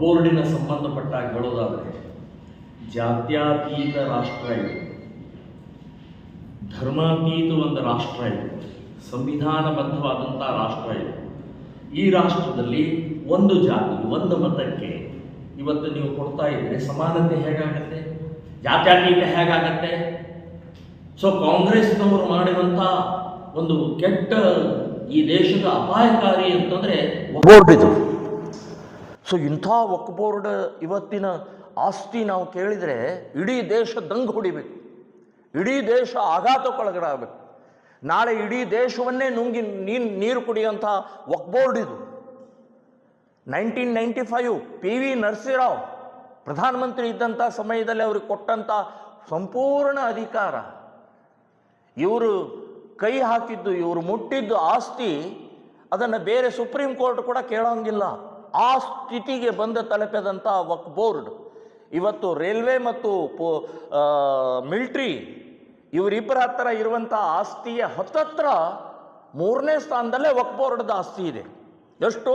ಬೋರ್ಡಿನ ಸಂಬಂಧಪಟ್ಟಾಗ ಹೇಳೋದಾದರೆ, ಜಾತ್ಯಾತೀತ ರಾಷ್ಟ್ರ ಇದೆ. ಧರ್ಮಾತೀತ ಒಂದು ರಾಷ್ಟ್ರ ಇದೆ. ಸಂವಿಧಾನಬದ್ಧವಾದಂಥ ರಾಷ್ಟ್ರ ಇದೆ. ಈ ರಾಷ್ಟ್ರದಲ್ಲಿ ಒಂದು ಜಾತಿ, ಒಂದು ಮತಕ್ಕೆ ಇವತ್ತು ನೀವು ಕೊಡ್ತಾ ಇದ್ರೆ ಸಮಾನತೆ ಹೇಗಾಗತ್ತೆ? ಜಾತ್ಯತೀತ ಹೇಗಾಗತ್ತೆ? ಸೊ ಕಾಂಗ್ರೆಸ್ನವರು ಮಾಡಿದಂಥ ಒಂದು ಕೆಟ್ಟ ಈ ದೇಶದ ಅಪಾಯಕಾರಿ ಅಂತಂದ್ರೆ ಸೊ ಇಂಥ ವಕ್ ಬೋರ್ಡ್ ಇವತ್ತಿನ ಆಸ್ತಿ ನಾವು ಕೇಳಿದರೆ ಇಡೀ ದೇಶ ದಂಗು ಹೊಡಿಬೇಕು. ಇಡೀ ದೇಶ ಆಘಾತಕ್ಕೊಳಗಡಾಗಬೇಕು ನಾಳೆ ಇಡೀ ದೇಶವನ್ನೇ ನುಂಗಿ ನೀನು ನೀರು ಕುಡಿಯುವಂಥ ವಕ್ ಬೋರ್ಡ್ ಇದು. Nineteen ninety five P V Narasimha Rao, ಪ್ರಧಾನಮಂತ್ರಿ ಇದ್ದಂಥ ಸಮಯದಲ್ಲಿ ಅವ್ರಿಗೆ ಕೊಟ್ಟಂಥ ಸಂಪೂರ್ಣ ಅಧಿಕಾರ. ಇವರು ಕೈ ಹಾಕಿದ್ದು, ಇವರು ಮುಟ್ಟಿದ್ದು ಆಸ್ತಿ ಅದನ್ನು ಬೇರೆ ಸುಪ್ರೀಂ ಕೋರ್ಟ್ ಕೂಡ ಕೇಳೋಂಗಿಲ್ಲ. ಆ ಸ್ಥಿತಿಗೆ ಬಂದ ತಲುಪಿದಂಥ ವಕ್ ಬೋರ್ಡ್ ಇವತ್ತು ರೈಲ್ವೆ ಮತ್ತು ಪೋ ಮಿಲ್ಟ್ರಿ ಇವರಿಬ್ಬರ ಹತ್ರ ಇರುವಂಥ ಆಸ್ತಿಯ ಹತ್ತತ್ರ ಮೂರನೇ ಸ್ಥಾನದಲ್ಲೇ ವಕ್ ಬೋರ್ಡ್ದ ಆಸ್ತಿ ಇದೆ. ಎಷ್ಟು?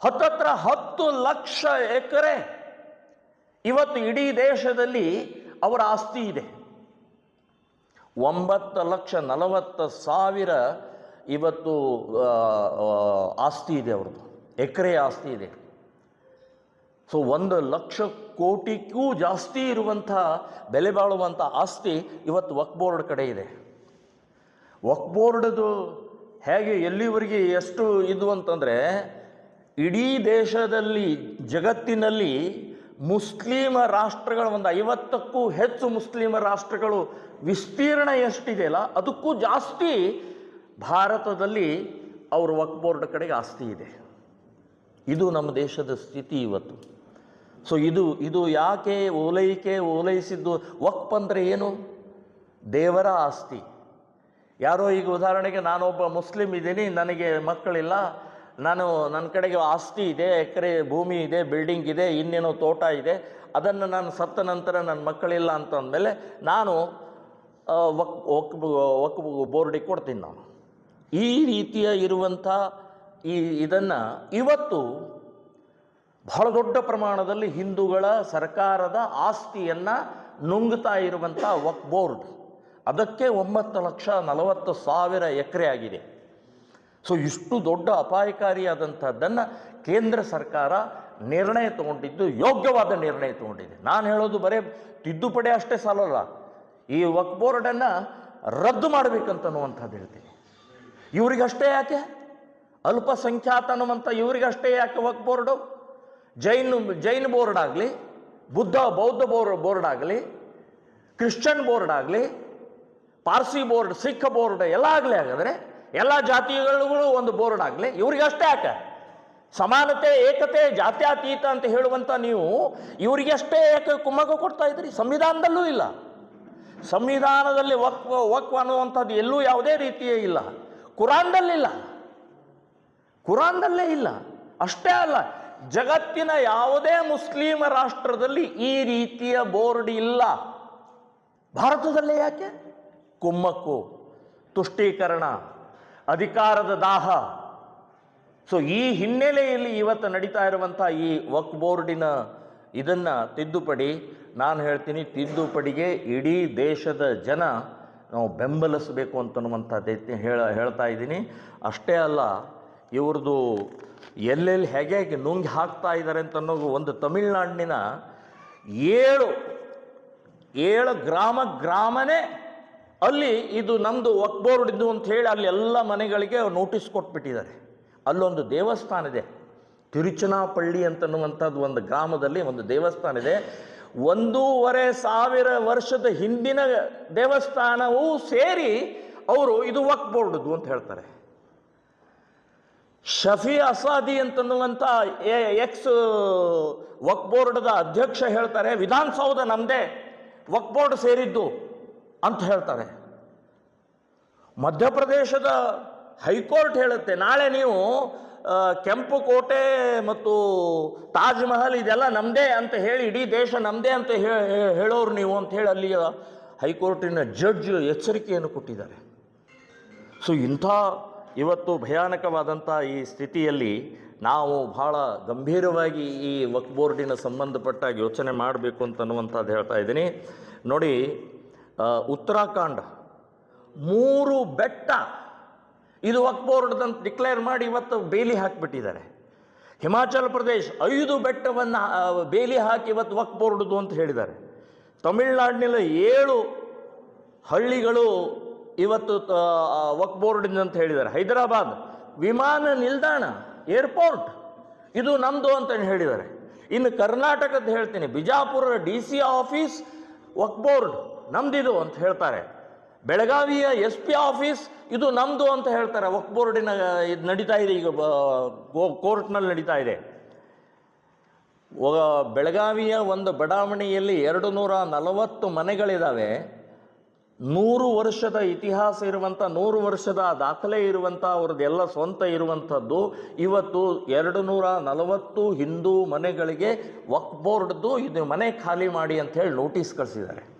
ಹತ್ತತ್ರ ಹತ್ತು ಲಕ್ಷ ಎಕರೆ ಇವತ್ತು ಇಡೀ ದೇಶದಲ್ಲಿ ಅವರ ಆಸ್ತಿ ಇದೆ. ಒಂಬತ್ತು ಲಕ್ಷ ನಲವತ್ತು ಸಾವಿರ ಇವತ್ತು ಆಸ್ತಿ ಇದೆ ಅವ್ರದ್ದು. ಎಕರೆ ಆಸ್ತಿ ಇದೆ. ಸೊ ಒಂದು ಲಕ್ಷ ಕೋಟಿಗೂ ಜಾಸ್ತಿ ಇರುವಂಥ, ಬೆಲೆ ಬಾಳುವಂಥ ಆಸ್ತಿ ಇವತ್ತು ವಕ್ ಬೋರ್ಡ್ ಕಡೆ ಇದೆ. ವಕ್ ಬೋರ್ಡದು ಹೇಗೆ ಎಲ್ಲಿವರೆಗೆ ಎಷ್ಟು ಇದು ಅಂತಂದರೆ, ಇಡೀ ದೇಶದಲ್ಲಿ, ಜಗತ್ತಿನಲ್ಲಿ ಮುಸ್ಲಿಮ ರಾಷ್ಟ್ರಗಳ ಒಂದು ಐವತ್ತಕ್ಕೂ ಹೆಚ್ಚು ಮುಸ್ಲಿಮ ರಾಷ್ಟ್ರಗಳು ವಿಸ್ತೀರ್ಣ ಎಷ್ಟಿದೆಯಲ್ಲ ಅದಕ್ಕೂ ಜಾಸ್ತಿ ಭಾರತದಲ್ಲಿ ಅವ್ರ ವಕ್ ಬೋರ್ಡ್ ಕಡೆಗೆ ಆಸ್ತಿ ಇದೆ. ಇದು ನಮ್ಮ ದೇಶದ ಸ್ಥಿತಿ ಇವತ್ತು. ಸೊ ಇದು ಇದು ಯಾಕೆ ಓಲೈಕೆ, ಓಲೈಸಿದ್ದು? ವಕ್ಪ್ ಅಂದರೆ ಏನು? ದೇವರ ಆಸ್ತಿ. ಯಾರೋ ಈಗ ಉದಾಹರಣೆಗೆ ನಾನೊಬ್ಬ ಮುಸ್ಲಿಮ್ ಇದ್ದೀನಿ, ನನಗೆ ಮಕ್ಕಳಿಲ್ಲ, ನಾನು ನನ್ನ ಕಡೆಗೆ ಆಸ್ತಿ ಇದೆ, ಎಕರೆ ಭೂಮಿ ಇದೆ, ಬಿಲ್ಡಿಂಗ್ ಇದೆ, ಇನ್ನೇನೋ ತೋಟ ಇದೆ, ಅದನ್ನು ನಾನು ಸತ್ತ ನಂತರ ನನ್ನ ಮಕ್ಕಳಿಲ್ಲ ಅಂತ ಅಂದಮೇಲೆ ನಾನು ವಕ್ ವಕ್ ವಕ್ ಬೋರ್ಡಿಗೆ ಕೊಡ್ತೀನಿ ನಾನು. ಈ ರೀತಿಯ ಇರುವಂಥ ಈ ಇದನ್ನು ಇವತ್ತು ಬಹಳ ದೊಡ್ಡ ಪ್ರಮಾಣದಲ್ಲಿ ಹಿಂದೂಗಳ ಸರ್ಕಾರದ ಆಸ್ತಿಯನ್ನು ನುಂಗ್ತಾ ಇರುವಂಥ ವಕ್ ಬೋರ್ಡ್ ಅದಕ್ಕೆ ಒಂಬತ್ತು ಲಕ್ಷ ನಲವತ್ತು ಸಾವಿರ ಎಕರೆ ಆಗಿದೆ. ಸೊ ಇಷ್ಟು ದೊಡ್ಡ ಅಪಾಯಕಾರಿಯಾದಂಥದ್ದನ್ನು ಕೇಂದ್ರ ಸರ್ಕಾರ ನಿರ್ಣಯ ತಗೊಂಡಿದ್ದು, ಯೋಗ್ಯವಾದ ನಿರ್ಣಯ ತಗೊಂಡಿದೆ. ನಾನು ಹೇಳೋದು ಬರೇ ತಿದ್ದುಪಡಿ ಅಷ್ಟೇ ಸಾಲಲ್ಲ. ಈ ವಕ್ ಬೋರ್ಡನ್ನು ರದ್ದು ಮಾಡಬೇಕಂತನ್ನುವಂಥದ್ದು ಹೇಳ್ತೀನಿ ಇವರಿಗಷ್ಟೇ ಯಾಕೆ? ಅಲ್ಪಸಂಖ್ಯಾತ ಅನ್ನುವಂಥ ಇವರಿಗಷ್ಟೇ ಯಾಕೆ ವಕ್ ಬೋರ್ಡು ಜೈನ್ ಜೈನ್ ಬೋರ್ಡ್ ಆಗಲಿ, ಬುದ್ಧ, ಬೌದ್ಧ ಬೋರ್ ಬೋರ್ಡ್ ಆಗಲಿ, ಕ್ರಿಶ್ಚಿಯನ್ ಬೋರ್ಡ್ ಆಗಲಿ, ಪಾರ್ಸಿ ಬೋರ್ಡ್ ಸಿಖ್ ಬೋರ್ಡ್ ಎಲ್ಲ ಆಗಲಿ ಹಾಗಾದರೆ ಎಲ್ಲ ಜಾತಿಗಳಿಗೂ ಒಂದು ಬೋರ್ಡ್ ಆಗಲಿ. ಇವ್ರಿಗಷ್ಟೇ ಯಾಕೆ? ಸಮಾನತೆ, ಏಕತೆ, ಜಾತ್ಯಾತೀತ ಅಂತ ಹೇಳುವಂಥ ನೀವು ಇವರಿಗಷ್ಟೇ ಯಾಕೆ ಕುಮ್ಮಗ ಕೊಡ್ತಾ ಇದ್ರಿ ಸಂವಿಧಾನದಲ್ಲೂ ಇಲ್ಲ. ಸಂವಿಧಾನದಲ್ಲಿ ವಕ್ ವಕ್ ಅನ್ನುವಂಥದ್ದು ಎಲ್ಲೂ ಯಾವುದೇ ರೀತಿಯೇ ಇಲ್ಲ. ಕುರಾನ್ದಲ್ಲಿಲ್ಲ. ಕುರಾನ್ದಲ್ಲೇ ಇಲ್ಲ. ಅಷ್ಟೇ ಅಲ್ಲ, ಜಗತ್ತಿನ ಯಾವುದೇ ಮುಸ್ಲಿಮ ರಾಷ್ಟ್ರದಲ್ಲಿ ಈ ರೀತಿಯ ಬೋರ್ಡ್ ಇಲ್ಲ. ಭಾರತದಲ್ಲೇ ಯಾಕೆ? ಕುಮ್ಮಕ್ಕು, ತುಷ್ಟೀಕರಣ, ಅಧಿಕಾರದ ದಾಹ. ಸೊ ಈ ಹಿನ್ನೆಲೆಯಲ್ಲಿ ಇವತ್ತು ನಡೀತಾ ಇರುವಂಥ ಈ ವಕ್ ಬೋರ್ಡಿನ ಇದನ್ನು ತಿದ್ದುಪಡಿ, ನಾನು ಹೇಳ್ತೀನಿ, ತಿದ್ದುಪಡಿಗೆ ಇಡೀ ದೇಶದ ಜನ ನಾವು ಬೆಂಬಲಿಸಬೇಕು ಅಂತನ್ನುವಂಥದ್ದು ಹೇಳ, ಹೇಳ್ತಾ ಇದ್ದೀನಿ. ಅಷ್ಟೇ ಅಲ್ಲ ಇವ್ರದ್ದು ಎಲ್ಲೆಲ್ಲಿ ಹೇಗೆ ನುಂಗಿ ಹಾಕ್ತಾ ಇದ್ದಾರೆ ಅಂತ ಅನ್ನೋದು ಒಂದು ತಮಿಳ್ನಾಡಿನ ಏಳು ಏಳು ಗ್ರಾಮ ಗ್ರಾಮನೇ ಅಲ್ಲಿ ಇದು ನಮ್ಮದು ವಕ್ ಬೋರ್ಡ್ ಇದು ಅಂತ ಹೇಳಿ ಅಲ್ಲಿ ಎಲ್ಲ ಮನೆಗಳಿಗೆ ನೋಟಿಸ್ ಕೊಟ್ಬಿಟ್ಟಿದ್ದಾರೆ. ಅಲ್ಲೊಂದು ದೇವಸ್ಥಾನ ಇದೆ. ತಿರುಚನಾಪಳ್ಳಿ ಅಂತನ್ನುವಂಥದ್ದು ಒಂದು ಗ್ರಾಮದಲ್ಲಿ ಒಂದು ದೇವಸ್ಥಾನ ಇದೆ. ಒಂದೂವರೆ ಸಾವಿರ ವರ್ಷದ ಹಿಂದಿನ ದೇವಸ್ಥಾನವೂ ಸೇರಿ ಅವರು ಇದು ವಕ್ ಬೋರ್ಡ್ದು ಅಂತ ಹೇಳ್ತಾರೆ. ಶಫಿ ಅಸಾದಿ ಅಂತನ್ನುವಂಥ ಎಕ್ಸ್ ವಕ್ ಬೋರ್ಡ್ದ ಅಧ್ಯಕ್ಷ ಹೇಳ್ತಾರೆ, ವಿಧಾನಸೌಧ ನಮ್ಮದೇ ವಕ್ ಬೋರ್ಡ್ ಸೇರಿದ್ದು ಅಂತ ಹೇಳ್ತಾರೆ. ಮಧ್ಯಪ್ರದೇಶದ ಹೈಕೋರ್ಟ್ ಹೇಳುತ್ತೆ, ನಾಳೆ ನೀವು ಕೆಂಪು ಕೋಟೆ ಮತ್ತು ತಾಜ್ ಮಹಲ್ ಇದೆಲ್ಲ ನಮ್ಮದೇ ಅಂತ ಹೇಳಿ, ಇಡೀ ದೇಶ ನಮ್ಮದೇ ಅಂತ ಹೇಳೋರು ನೀವು ಅಂತ ಹೇಳಿ ಅಲ್ಲಿಯ ಹೈಕೋರ್ಟಿನ ಜಡ್ಜ್ ಎಚ್ಚರಿಕೆಯನ್ನು ಕೊಟ್ಟಿದ್ದಾರೆ. ಸೊ ಇಂಥ ಇವತ್ತು ಭಯಾನಕವಾದಂಥ ಈ ಸ್ಥಿತಿಯಲ್ಲಿ ನಾವು ಭಾಳ ಗಂಭೀರವಾಗಿ ಈ ವಕ್ ಬೋರ್ಡಿನ ಸಂಬಂಧಪಟ್ಟ ಯೋಚನೆ ಮಾಡಬೇಕು ಅಂತನ್ನುವಂಥದ್ದು ಹೇಳ್ತಾ ಇದ್ದೀನಿ. ನೋಡಿ ಉತ್ತರಾಖಂಡ ಮೂರು ಬೆಟ್ಟ ಇದು ವಕ್ ಬೋರ್ಡ್ ಅಂತ ಡಿಕ್ಲೇರ್ ಮಾಡಿ ಇವತ್ತು ಬೇಲಿ ಹಾಕಿಬಿಟ್ಟಿದ್ದಾರೆ. ಹಿಮಾಚಲ ಪ್ರದೇಶ್ ಐದು ಬೆಟ್ಟವನ್ನು ಬೇಲಿ ಹಾಕಿ ಇವತ್ತು ವಕ್ ಬೋರ್ಡ್ದು ಅಂತ ಹೇಳಿದ್ದಾರೆ. ತಮಿಳುನಾಡಿನಲ್ಲಿ ಏಳು ಹಳ್ಳಿಗಳು ಇವತ್ತು ವಕ್ ಅಂತ ಹೇಳಿದ್ದಾರೆ. ಹೈದರಾಬಾದ್ ವಿಮಾನ ನಿಲ್ದಾಣ, ಏರ್ಪೋರ್ಟ್, ಇದು ನಮ್ಮದು ಅಂತ ಹೇಳಿದ್ದಾರೆ. ಇನ್ನು ಕರ್ನಾಟಕದ ಹೇಳ್ತೀನಿ, Bijapur D C office Waqf board ನಮ್ದಿದು ಅಂತ ಹೇಳ್ತಾರೆ. ಬೆಳಗಾವಿಯ ಎಸ್ ಪಿ ಆಫೀಸ್ ಇದು ನಮ್ಮದು ಅಂತ ಹೇಳ್ತಾರೆ. ವಕ್ ಬೋರ್ಡಿನ ಇದು ನಡೀತಾ ಇದೆ, ಈಗ ಕೋರ್ಟ್ನಲ್ಲಿ ನಡೀತಾ ಇದೆ. ಬೆಳಗಾವಿಯ ಒಂದು ಬಡಾವಣೆಯಲ್ಲಿ ಎರಡು ನೂರ ನಲವತ್ತು ಮನೆಗಳಿದ್ದಾವೆ ನೂರು ವರ್ಷದ ಇತಿಹಾಸ ಇರುವಂಥ, ನೂರು ವರ್ಷದ ದಾಖಲೆ ಇರುವಂಥ ಅವ್ರದ್ದೆಲ್ಲ ಸ್ವಂತ ಇರುವಂಥದ್ದು, ಇವತ್ತು ಎರಡು ನೂರ ನಲವತ್ತು ಹಿಂದೂ ಮನೆಗಳಿಗೆ ವಕ್ ಬೋರ್ಡ್ದು ಇದು ಮನೆ ಖಾಲಿ ಮಾಡಿ ಅಂತ ಹೇಳಿ ನೋಟಿಸ್ ಕಳಿಸಿದ್ದಾರೆ.